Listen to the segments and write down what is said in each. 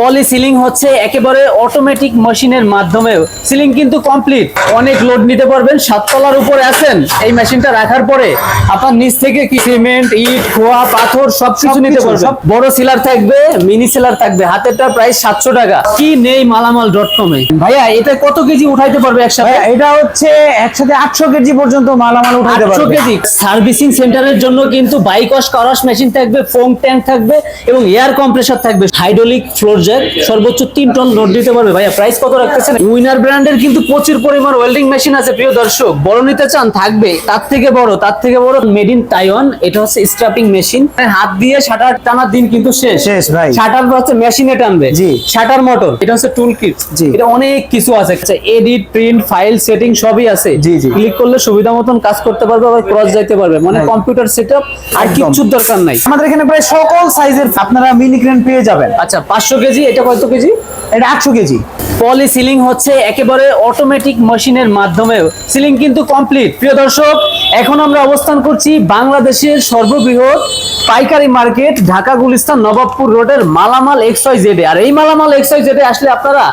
পলি ceiling হচ্ছে একেবারে automatic মেশিনের মাধ্যমে সিলিং কিন্তু কমপ্লিট অনেক লোড নিতে পারবেন। সাততলার উপরে আছেন। এই মেশিনটা রাখার পরে আপনার নিচ থেকে কি সিমেন্ট ইট খোয়া পাথর সবকিছু নিতে পারবেন। সব- বড় সিলার থাকবে মিনি সিলার থাকবে। হাতেরটা প্রাইস সাতশো টাকা। কি নেই মালামাল ডট কমে ভাইয়া এটা কত কেজি উঠাইতে পারবে একসাথে? এটা হচ্ছে একসাথে আটশো কেজি পর্যন্ত মালামাল আটশো পারবে। কেজি। সার্ভিসিং সেন্টারের জন্য কিন্তু বাইক ওয়াশ করাস মেশিন থাকবে ফোম ট্যাঙ্ক থাকবে এবং এয়ার কম্প্রেসার থাকবে। হাইড্রোলিক ফ্লোর জ্যাক সর্বোচ্চ তিন টন লোড দিতে পারবে। ভাইয়া প্রাইস কত রাখতেছেন? উইনার ব্র্যান্ডের কিন্তু প্রচুর পরিমাণ ওয়েল্ডিং মেশিন আছে প্রিয় দর্শক। বড় নিতে চান থাকবে। তার থেকে বড় তার থেকে বড় মেড ইন তাইওয়ান এটা হচ্ছে স্ট্রাপিং মেশিন হাত দিয়ে শাটার টানার দিন কিন্তু শেষ। শেষ ভাই। শাটার হচ্ছে মেশিনে টানবে। জি। শাটার মোটর এটা হচ্ছে টুল কিট জি। এটা অনেক কিছু আছে। এডিট প্রিন্ট ফাইল সেটিং সবই আছে। জি, জি। ক্লিক করলে সুবিধা মতন কাজ করতে পারবে আবার ক্রস যাইতে পারবে। মানে। কম্পিউটার সেটআপ আর। কিচ্ছুর দরকার নাই। আমাদের এখানে প্রায় সকল সাইজের আপনারা মিনি ক্রেন পেয়ে যাবেন। আচ্ছা পাঁচশো কেজি এটা কত কেজি? এটা আটশো কেজি। পলি সিলিং হচ্ছে একেবারে অটোমেটিক মেশিনের মাধ্যমে। সিলিং কিন্তু কমপ্লিট প্রিয় দর্শক এখন আমরা অবস্থান করছি বাংলাদেশের সর্ববৃহৎ পাইকারি মার্কেট ঢাকা গুলিস্তান নবাবপুর রোডের মালামাল এক্স ওয়াই জেডে আর এই মালামাল এক্স ওয়াই জেডে আসলে আপনারা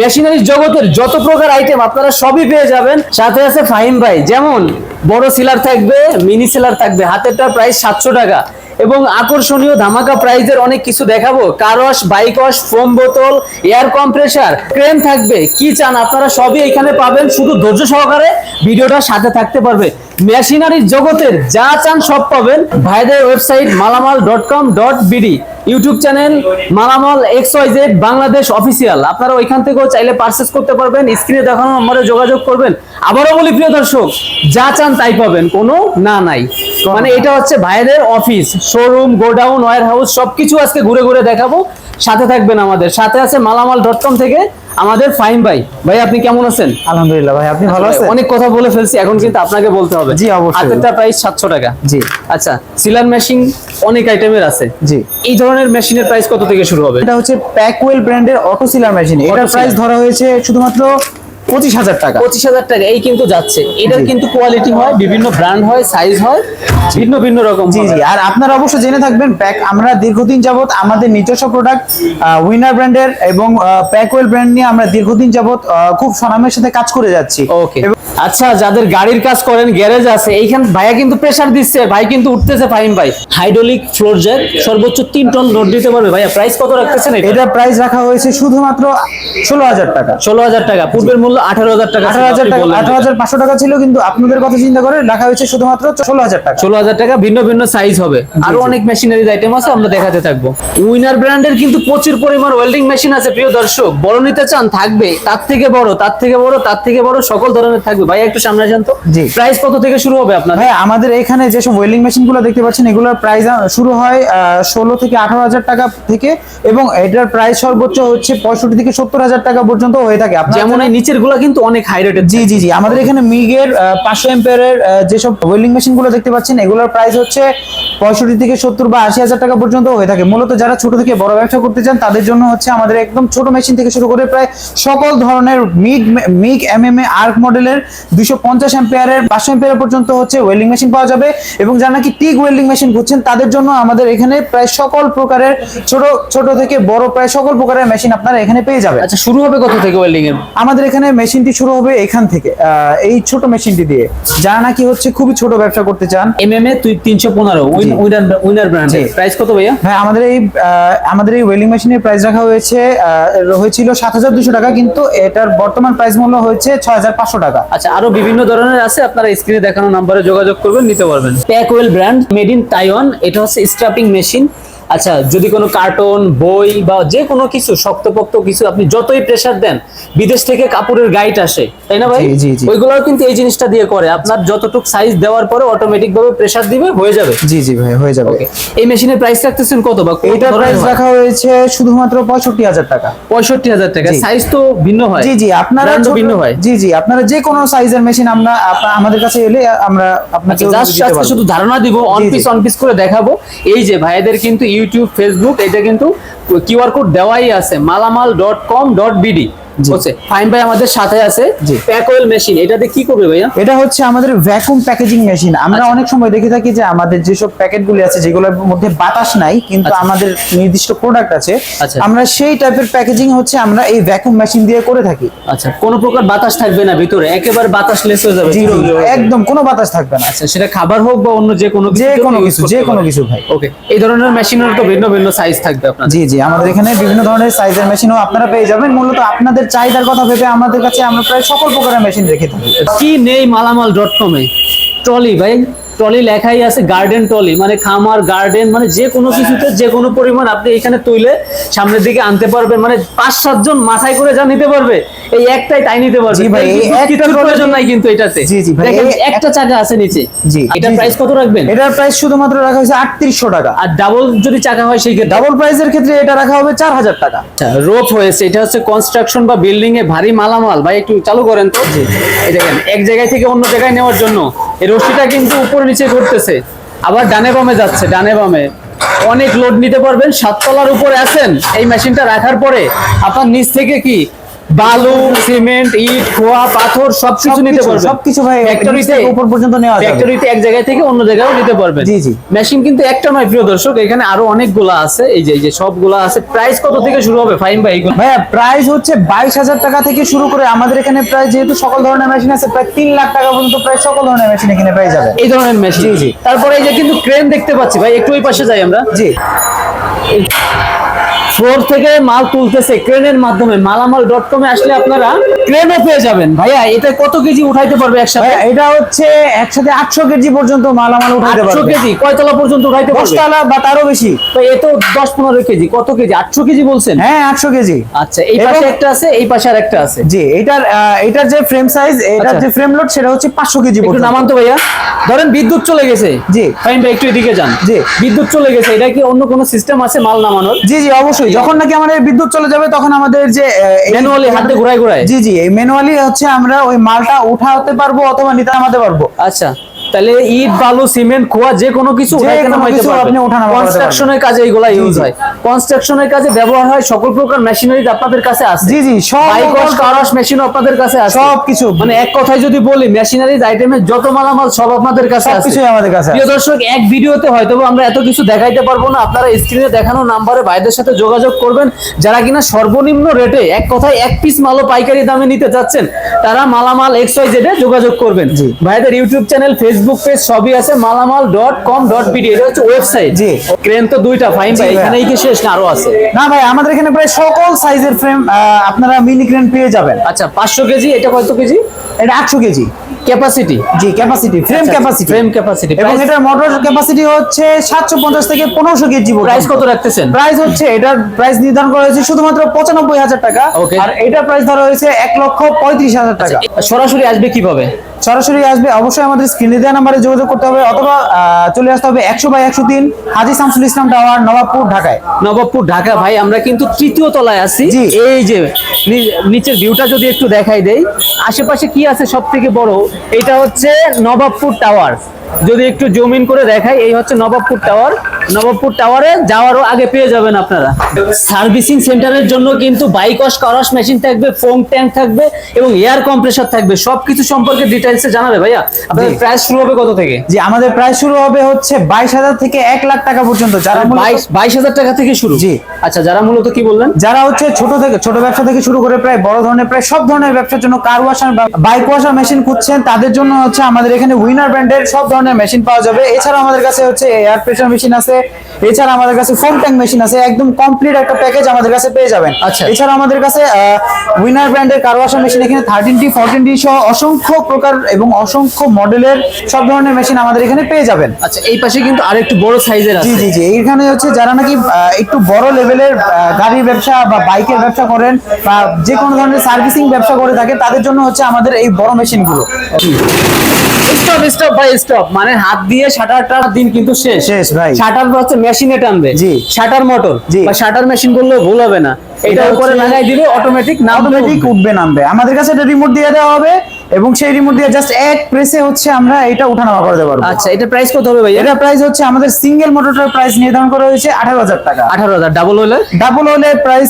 মেশিনারি জগতের যত প্রকার আইটেম আপনারা সবই পেয়ে যাবেন। সাথে আছে ফাহিম ভাই। যেমন বড় সিলার থাকবে মিনি সিলার থাকবে। হাতেরটা প্রাইস সাতশো টাকা। এবং আকর্ষণীয় ধামাকা প্রাইজের অনেক কিছু দেখাবো। Car wash bike wash foam বোতল এয়ার কম্প্রেসার ক্রেন থাকবে। কি চান আপনারা সবই এখানে পাবেন। শুধু ধৈর্য সহকারে ভিডিওটা সাথে থাকতে পারবে। মেশিনারির জগতের যা চান সব পাবেন ভাইদের website Malamal dot com dot BD YouTube channel Malamal X Y Z, Bangladesh official. আপনারা ওইখান থেকেও চাইলে পারচেস করতে পারবেন স্ক্রিনে দেখানো নম্বরে যোগাযোগ করবেন। আবারও বলি, প্রিয় দর্শক, যা চান তাই পাবেন, কোনো না নাই। মানে এটা হচ্ছে ভাইদের office showroom godown warehouse সবকিছু আজকে ঘুরে ঘুরে দেখাবো। সাথে থাকবেন আমাদের। সাথে আছে মালামাল ডট কম থেকে আমাদের ফাইন ভাই ভাই আপনি কেমন আছেন? আলহামদুলিল্লাহ ভাই আপনি ভালো আছেন? অনেক কথা বলে ফেলছি এখন কিন্তু আপনাকে বলতে হবে। জি, অবশ্যই। হাতেরটা প্রাইস সাতশো টাকা। জি। আচ্ছা সিলার মেশিন অনেক আইটেমের আছে। জি। এই ধরনের মেশিনের প্রাইস কত থেকে শুরু হবে? এটা হচ্ছে প্যাকওয়েল ব্র্যান্ডের অটো সিলার মেশিন এটার প্রাইস ধরা হয়েছে শুধুমাত্র পঁচিশ হাজার টাকা। পঁচিশ হাজার টাকা এই কিন্তু যাচ্ছে। এটার কিন্তু কোয়ালিটি হয় বিভিন্ন ব্র্যান্ড হয় সাইজ হয় ভিন্ন ভিন্ন রকম জি জি। আর আপনারা অবশ্য জেনে থাকবেন প্যাক আমরা দীর্ঘদিন যাবত আমাদের নিজস্ব প্রোডাক্ট উইনার ব্র্যান্ডের এবং প্যাকওয়েল ব্র্যান্ড নিয়ে আমরা দীর্ঘদিন যাবত খুব সুনামের সাথে কাজ করে যাচ্ছি। ওকে আচ্ছা যাদের গাড়ির কাজ করেন গ্যারেজ আছে এইখান ভাইয়া কিন্তু প্রেসার দিচ্ছে ভাই কিন্তু উঠতেছে ফাহিম ভাই। হাইড্রোলিক ফ্লোর জ্যাক সর্বোচ্চ তিন টন লোড দিতে পারবে ভাইয়া। প্রাইস কত রাখতেছেন এটা? প্রাইস রাখা হয়েছে শুধুমাত্র ষোলো হাজার টাকা। ষোলো হাজার টাকা পূর্বের মূল্য আঠারো হাজার টাকা আঠারো হাজার টাকা আঠারো হাজার পাঁচশো টাকা ছিল কিন্তু আপনাদের কথা চিন্তা করে রাখা হয়েছে শুধুমাত্র ষোলো হাজার টাকা। ষোলো হাজার টাকা ভিন্ন ভিন্ন সাইজ হবে। আরও অনেক মেশিনারিজ আইটেম আছে আমরা দেখাতে থাকব। উইনার ব্র্যান্ডের কিন্তু প্রচুর পরিমাণ ওয়েল্ডিং মেশিন আছে প্রিয় দর্শক। বড় নিতে চান থাকবে তার থেকে বড় তার থেকে বড় তার থেকে বড় সকল ধরনের থাকবে। ভাই একটু সামনে আসেন তো। জি। প্রাইস কত থেকে শুরু হবে আপনার? ভাই আমাদের এখানে যেসব ওয়েল্ডিং মেশিনগুলো দেখতে পাচ্ছেন এগুলোর প্রাইস শুরু হয় ষোলো থেকে আঠারো হাজার টাকা থেকে এবং এটার প্রাইস সর্বোচ্চ হচ্ছে পঁয়ষট্টি থেকে সত্তর হাজার টাকা পর্যন্ত হয়ে থাকে। যেমন এই নিচেরগুলা কিন্তু অনেক হাই রেটের জি জি জি। আমাদের এখানে মিগের পাঁচশো এম্পিয়ারের যেসব ওয়েল্ডিং মেশিনগুলো দেখতে পাচ্ছেন এগুলোর প্রাইস হচ্ছে পঁয়ষট্টি থেকে সত্তর বা আশি হাজার টাকা পর্যন্ত হয়ে থাকে। মূলত যারা ছোট থেকে বড় ব্যবসা করতে চান তাদের জন্য হচ্ছে আমাদের একদম ছোট মেশিন থেকে শুরু করে প্রায় সকল ধরনের MIG MIG M M A arc মডেলের দুইশো পঞ্চাশ এম্পিয়ারের পাঁচশো এম্পিয়ার পর্যন্ত হচ্ছে ওয়েল্ডিং মেশিন পাওয়া যাবে এবং যারা নাকি টিক ওয়েল্ডিং মেশিন খুঁজছেন তাদের জন্য আমাদের এখানে প্রায় সকল প্রকারের ছোট ছোট থেকে বড় প্রায় সকল প্রকারের মেশিন আপনারা এখানে পেয়ে যাবেন। আচ্ছা শুরু হবে কত থেকে ওয়েল্ডিং এর? আমাদের এখানে মেশিনটি শুরু হবে এখান থেকে এই ছোট মেশিনটি দিয়ে। যারা নাকি হচ্ছে খুবই ছোট ব্যবসা করতে চান এমএম এ তুই তিনশো পনেরো উইনার উইনার ব্র্যান্ডের জি। প্রাইস কত ভাইয়া? হ্যাঁ আমাদের এই আমাদের এই ওয়েলিং মেশিনের প্রাইস রাখা হয়েছে হয়েছিল সাত হাজার দুশো টাকা কিন্তু এটার বর্তমান প্রাইস মূল্য হয়েছে ছয় হাজার পাঁচশো টাকা। আচ্ছা আরও বিভিন্ন ধরনের আছে, আপনারা স্ক্রিনে দেখানো নাম্বারে যোগাযোগ করবেন, নিতে পারবেন। Packwell brand made in Taiwan এটা হচ্ছে স্ট্রাপিং মেশিন আচ্ছা যদি কোনো কার্টন বই বা যে কোনো কিছু শক্তপোক্ত কিছু আপনি যতই প্রেসার দেন বিদেশ থেকে কাপড়ের গাইড আসে তাই না ভাই। ওইগুলোও কিন্তু এই জিনিসটা দিয়ে করে। আপনার যতটুক সাইজ দেওয়ার পরে অটোমেটিক ভাবে প্রেসার দিবে হয়ে যাবে। জি জি ভাই হয়ে যাবে। এই মেশিনের প্রাইস রাখতেছেন কত বা ধরনের প্রাইস রাখা হয়েছে শুধুমাত্র পঁয়ষট্টি হাজার টাকা। পঁয়ষট্টি হাজার টাকা। সাইজ তো ভিন্ন হয়। জি জি আপনারা ভিন্ন হয়। জি জি আপনারা যে কোনো সাইজের মেশিন আমরা আমাদের কাছে এলে আমরা আপনাকে জাস্ট। শুধু ধারণা দিব অন। পিস অন পিস করে দেখাবো। এই যে ভাইদের কিন্তু ইউটিউব ফেসবুক এটা কিন্তু কিউআর কোড দেওয়াই আছে Malamal dot com dot BD. হচ্ছে ফাইন ভাই আমাদের সাথে আছে জি। প্যাক অয়েল মেশিন এটাতে কি করবে ভাইয়া এটা হচ্ছে আমাদের ভ্যাকুম প্যাকেজিং মেশিন আমরা আচ্ছা। অনেক সময় দেখে থাকি যে আমাদের যেসব প্যাকেটগুলি আছে যেগুলোর মধ্যে বাতাস নাই কিন্তু আচ্ছা। আমাদের নির্দিষ্ট প্রোডাক্ট আছে আচ্ছা। আমরা সেই টাইপের প্যাকেজিং হচ্ছে আমরা এই ভ্যাকুম মেশিন দিয়ে করে থাকি আচ্ছা কোনো প্রকার বাতাস থাকবে না ভিতরে একেবারে বাতাস লেস হয়ে যাবে। একদম কোনো বাতাস থাকবে না আচ্ছা সেটা খাবার হোক বা অন্য যে কোনো যে কোনো কিছু যে কোনো কিছু ভাই ওকে এই ধরনের মেশিনের তো ভিন্ন ভিন্ন সাইজ থাকবে আপনার জি জি আমাদের এখানে বিভিন্ন ধরনের সাইজের মেশিনও আপনারা পেয়ে যাবেন মূলত আপনাদের চাহিদার কথা ভেবে আমাদের কাছে আমরা প্রায় সকল প্রকারের মেশিন রেখে থাকি। কি নেই মালামাল ডট কমে ট্রলি ভাই। ট্রলি লেখাই আছে গার্ডেন ট্রলি মানে খামার গার্ডেন মানে যে কোনো কিছুতে যে কোনো পরিমাণ আপনি এখানে তুইলে সামনের দিকে আনতে পারবেন। মানে পাঁচ সাতজন মাথায় করে যা নিতে পারবে এই একটাই তাই নিতে পারবে। প্রয়োজন নাই কিন্তু এটাতে। একটা চাকা আছে নিচে। জি এটা প্রাইস কত রাখবেন? এটার প্রাইস শুধুমাত্র রাখা হয়েছে আটত্রিশশো টাকা। আর ডাবল যদি চাকা হয় সেই ক্ষেত্রে ডাবল প্রাইসের ক্ষেত্রে এটা রাখা হবে চার হাজার টাকা। আচ্ছা রোপ হয়েছে এটা হচ্ছে কনস্ট্রাকশন বা বিল্ডিং এ ভারী মালামাল। ভাই একটু চালু করেন তো। এই দেখেন এক জায়গায় থেকে অন্য জায়গায় নেওয়ার জন্য এই রশিটা কিন্তু উপর নিচে ঘুরতেছে, আবার ডানে বামে যাচ্ছে, ডানে বামে। অনেক লোড নিতে পারবেন, সাততলার উপরে আছেন, এই মেশিনটা রাখার পরে আপনার নিচ থেকে কি বালু সিমেন্ট ইট খোয়া পাথর সবকিছু নিতে পারবেন। সবকিছু ভাই ফ্যাক্টরিতে উপর পর্যন্ত নেওয়া যাবে। ফ্যাক্টরিতে এক জায়গা থেকে অন্য জায়গায়ও নিতে পারবেন। জি, জি। মেশিন কিন্তু একটা নয় প্রিয় দর্শক এখানে আরও অনেকগুলা আছে। এই যে এই যে সবগুলা আছে। প্রাইস কত থেকে শুরু হবে? ফাইন ভাই ভাইয়া প্রাইস হচ্ছে বাইশ হাজার টাকা থেকে শুরু করে আমাদের এখানে প্রায় যেহেতু সকল ধরনের মেশিন আছে প্রায় তিন লাখ টাকা পর্যন্ত প্রায় সকল ধরনের মেশিন এখানে পেয়ে যাবে। এই ধরনের মেশিন জি, জি। তারপরে এই যে কিন্তু ক্রেন দেখতে পাচ্ছি ভাই একটু ওই পাশে যাই আমরা। জি। ফ্লোর থেকে মাল তুলতেছে ক্রেনের মাধ্যমে মালামাল ডট কমে আসলে আপনারা ক্রেনও পেয়ে যাবেন। ভাইয়া এটা কত কেজি উঠাইতে পারবে একসাথে? এটা হচ্ছে একসাথে আটশো কেজি পর্যন্ত মালামাল আটশো পারবে। কেজি কয়তলা পর্যন্ত উঠাইতে পারবে? দশতলা বা তারও বেশি। তো এ তো দশ পনেরো কেজি কত কেজি? আটশো কেজি বলছেন? হ্যাঁ আটশো কেজি। আচ্ছা এই পাশে একটা আছে এই পাশে আর একটা আছে। জি এটার এটার যে ফ্রেম সাইজ এটার আচ্ছা। যে ফ্রেম লোড সেটা হচ্ছে পাঁচশো কেজি একটু নামান তো ভাইয়া। ধরেন বিদ্যুৎ চলে গেছে। জি। ফাইন ভাই একটু এদিকে যান। জি। বিদ্যুৎ চলে গেছে এটা কি অন্য কোনো সিস্টেম আছে মাল নামানোর? জি জি অবশ্যই যখন নাকি আমাদের বিদ্যুৎ চলে যাবে তখন আমাদের যে ম্যানুয়ালি হাতে ঘুরায় ঘুরায়। জি জি এই ম্যানুয়ালি হচ্ছে আমরা ওই মালটা উঠাতে পারব অথবা নিতে নামাতে পারব। আচ্ছা। তাহলে ইট বালু সিমেন্ট খোয়া যে কোনো কিছু আপনি করতে কনস্ট্রাকশনের কাজে এইগুলা ইউজ। হয়। কনস্ট্রাকশনের কাজে ব্যবহার হয় সকল প্রকার মেশিনারি আপনাদের কাছে আছে। জি জি সব বাইকস কারস মেশিন আপনাদের কাছে আছে। সব কিছু। মানে এক কথায় যদি বলি মেশিনারিজ আইটেমের যত মালামাল সব আপনাদের কাছে আছে। সবকিছুই আমাদের কাছে প্রিয় দর্শক এক ভিডিওতে হয়তো আমরা এত কিছু দেখাইতে পারব না। আপনারা স্ক্রিনে দেখানো নাম্বারে ভাইদের সাথে যোগাযোগ করবেন। যারা কিনা সর্বনিম্ন রেটে এক কথায় এক পিস মালও পাইকারি দামে নিতে চাচ্ছেন তারা মালামাল এক্স ওয়াই জেডে যোগাযোগ করবেন। ভাইদের ইউটিউব চ্যানেল ফেসবুক পেজ সবই আছে Malamal dot com dot BD এটা হচ্ছে ওয়েবসাইট জি। ক্রেন তো দুইটা ফাইন ভাই। এখানেই কি শেষ না আরও আছে? না ভাই আমাদের এখানে প্রায় সকল সাইজের ফ্রেম আপনারা মিনি ক্রেন পেয়ে যাবেন। আচ্ছা পাঁচশো কেজি এটা কত কেজি? এটা আটশো কেজি। ক্যাপাসিটি জি capacity frame capacity frame capacity এবং এটার মোটর ক্যাপাসিটি হচ্ছে সাতশো পঞ্চাশ থেকে পনেরোশো কেজি প্রাইস কত রাখতেছেন? প্রাইস হচ্ছে এটার প্রাইস নির্ধারণ করা হয়েছে শুধুমাত্র পঁচানব্বই হাজার টাকা। Okay. আর এটার প্রাইস ধরা হয়েছে এক লক্ষ পঁয়ত্রিশ হাজার টাকা। সরাসরি আসবে কীভাবে? সরাসরি আসবে অবশ্যই আমাদের স্ক্রিনে দেওয়া নাম্বারে যোগাযোগ করতে হবে অথবা চলে আসতে হবে একশো বাই একশো তিন হাজি শামসুল ইসলাম টাওয়ার নবাবপুর ঢাকায়। নবাবপুর ঢাকা। ভাই আমরা কিন্তু তৃতীয় তলায় আছি। এই যে নিচের ভিউটা যদি একটু দেখাই দেই আশেপাশে কি আছে সব থেকে বড়? এটা হচ্ছে নবাবপুর টাওয়ার যদি একটু জমিন করে দেখাই এই হচ্ছে নবাবপুর টাওয়ার নবাবপুর টাওয়ারে যাওয়ারও আগে পেয়ে যাবেন আপনারা। সার্ভিসিং সেন্টারের জন্য কিন্তু বাইক ওয়াশ কারাশ মেশিন থাকবে ফোম ট্যাঙ্ক থাকবে এবং এয়ার কম্প্রেসার থাকবে। সবকিছু সম্পর্কে ডিটেইলসে জানাবে ভাইয়া। আপনাদের প্রাইস শুরু হবে কত থেকে? যে আমাদের প্রাইস শুরু হবে হচ্ছে বাইশ হাজার থেকে এক লাখ টাকা পর্যন্ত। যারা মূলত- বাইশ বাইশ হাজার টাকা থেকে শুরু? জি। আচ্ছা যারা মূলত কি বললেন? যারা হচ্ছে ছোট থেকে ছোট ব্যবসা থেকে শুরু করে প্রায় বড় ধরনের প্রায় সব ধরনের ব্যবসার জন্য car washer bike washer machine খুঁজছেন তাদের জন্য হচ্ছে আমাদের এখানে উইনার ব্র্যান্ডের সব ধরনের মেশিন পাওয়া যাবে। এছাড়া আমাদের কাছে হচ্ছে এয়ার প্রেশার মেশিন আছে এছাড়া আমাদের কাছে ফোম ট্যাঙ্ক মেশিন আছে। একদম কমপ্লিট একটা প্যাকেজ আমাদের কাছে পেয়ে যাবেন। আচ্ছা। এছাড়া আমাদের কাছে উইনার ব্র্যান্ডের কার ওয়াশার মেশিন এখানে থার্টিন টি ফোরটিন টি সহ অসংখ্য প্রকার এবং অসংখ্য মডেলের সব ধরনের মেশিন আমাদের এখানে পেয়ে যাবেন। আচ্ছা এই পাশে কিন্তু আরেকটু বড় সাইজের জি আছে। জি জি। এইখানে হচ্ছে যারা নাকি একটু বড় লেভেলের গাড়ির ব্যবসা বা বাইকের ব্যবসা করেন বা যে কোনো ধরনের সার্ভিসিং ব্যবসা করে থাকে তাদের জন্য হচ্ছে আমাদের এই বড় মেশিনগুলো স্টপ স্টপ ভাই স্টপ মানে হাত দিয়ে শাটার টার দিন কিন্তু শেষ। শেষ ভাই। শাটার হচ্ছে মেশিনে টানবে। জি। Shutter motor. জি। বা শাটার মেশিন করলেও ভুল হবে না। এটা উপরে লাগাই দিবে অটোমেটিক না অটোমেটিক উঠবে নামবে। আমাদের কাছে এটা রিমোট দিয়ে দেওয়া হবে। এবং সেই রিমোট দিয়ে জাস্ট এক প্রেসে হচ্ছে আমরা এটা উঠানামা করতে পারব আচ্ছা এটা প্রাইস কত হবে ভাই এটা প্রাইস হচ্ছে আমাদের সিঙ্গেল মোটরটার প্রাইস নির্ধারণ করা হয়েছে আঠারো হাজার টাকা। আঠারো হাজার ডাবল হলে? ডাবল হলে প্রাইস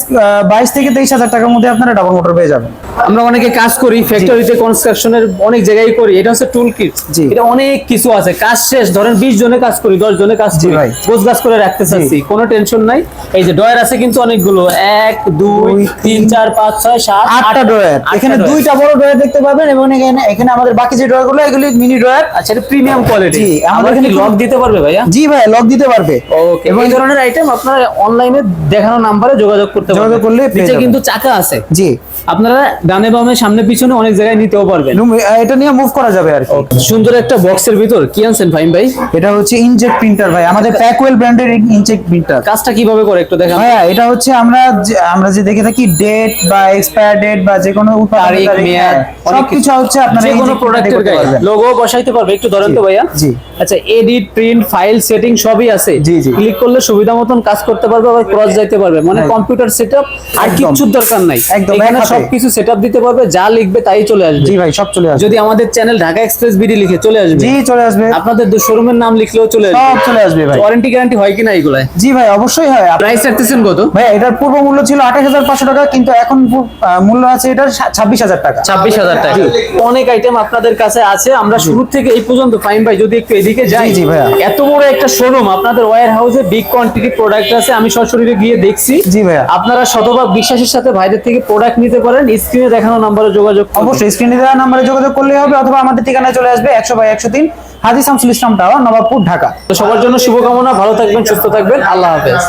বাইশ থেকে তেইশ হাজার টাকার মধ্যে আপনারা ডাবল মোটর পেয়ে যাবেন। আমরা অনেকে কাজ করি ফ্যাক্টরিতে কনস্ট্রাকশনের অনেক জায়গায় করি এটা হচ্ছে টুল কিট জি। এটা অনেক কিছু আছে কাজ শেষ ধরেন বিশ জনে কাজ করি দশ জনে কাজ জি করি ভাই। গোছ গাছ করে রাখতে চাচ্ছি কোনো টেনশন নাই। এই যে ডয়ার আছে কিন্তু অনেকগুলো এক দুই তিন চার পাঁচ ছয় সাত আটটা আটটা এখানে দুইটা বড় ড্রয়ার দেখতে পাবেন এবং এখানে এখানে আমাদের বাকি যে ড্রয়ারগুলো এগুলি মিনি ড্রয়ার আচ্ছা এটা প্রিমিয়াম কোয়ালিটি জি, আমাদের এখানে লক দিতে পারবে ভাইয়া? জি ভাই লক দিতে পারবে। ওকে এবং এই ধরনের আইটেম আপনারা অনলাইনে দেখানো নাম্বারে যোগাযোগ করতে পারবেন। যোগাযোগ করলে নিচে কিন্তু চাকা আছে। জি। আপনারা ডানে বামে সামনে পিছনে অনেক জায়গায় নিতেও পারবেন। এটা নিয়ে মুভ করা যাবে আর সুন্দর একটা বক্সের ভিতর। কি আনছেন ফাইম ভাই? এটা হচ্ছে ইনজেক্ট প্রিন্টার ভাই। আমাদের প্যাকওয়েল ব্র্যান্ডের ইনজেক্ট প্রিন্টার কাজটা কীভাবে করে একটু দেখান। ভাইয়া এটা হচ্ছে আমরা আমরা যে দেখে থাকি ডেট বা এক্সপায়ার ডেট বা যে কোনো তারিখ, মেয়াদ, হ্যাঁ, অনেক সবকিছু হচ্ছে আপনারা যে কোনো প্রোডাক্টের গায়ে লোগো বসাইতে পারবে একটু ধরেন তো ভাইয়া। জি। আচ্ছা এডিট প্রিন্ট ফাইল সেটিং সবই আছে। জি, জি। ক্লিক করলে সুবিধা মতন কাজ করতে পারবে আবার ক্রস যাইতে পারবে। মানে হ্যাঁ। কম্পিউটার সেটআপ আর। কিচ্ছুর দরকার নাই। একদম। সবকিছু সেটআপ দিতে পারবে যা লিখবে তাই চলে আসবে। জি ভাই সব চলে আসবে। যদি আমাদের চ্যানেল ঢাকা এক্সপ্রেস বিডি লিখে চলে আসবে জি চলে আসবে। আপনাদের শোরুমের নাম লিখলেও চলে আসবে। সব চলে আসবে ভাই। ওয়ারেন্টি গ্যারান্টি হয় কিনা এগুলায়? জি ভাই অবশ্যই হয়। আপ- প্রাইস রাখতেছেন কত? ভাই এটার পূর্ব মূল্য ছিল আঠাশ হাজার পাঁচশো টাকা কিন্তু এখন মূল্য আছে এটার ছাব্বিশ হাজার টাকা। ছাব্বিশ হাজার টাকা। অনেক আইটেম আপনাদের কাছে আছে আমরা শুরু থেকে এই পর্যন্ত ফাইন ভাই যদি একটু এদিকে যাই জি, ভাইয়া। এত বড় একটা শোরুম আপনাদের ওয়্যার হাউসে বিগ কোয়ান্টিটি প্রোডাক্ট আছে আমি সরাসরি গিয়ে দেখছি। জি ভাইয়া। আপনারা শতভাগ বিশ্বাসের সাথে ভাইদের থেকে প্রোডাক্ট নিতে পারেন স্ক্রিনে দেখানো নাম্বারে যোগাযোগ অবশ্যই স্ক্রিনে দেওয়া নাম্বারে যোগাযোগ করলে হবে অথবা আমাদের ঠিকানায় চলে আসবে একশো বাই একশো তিন হাজি শামসুল ইসলাম টাওয়ার নবাবপুর ঢাকা। তো সবার জন্য শুভকামনা ভালো থাকবেন সুস্থ থাকবেন আল্লাহ হাফেজ।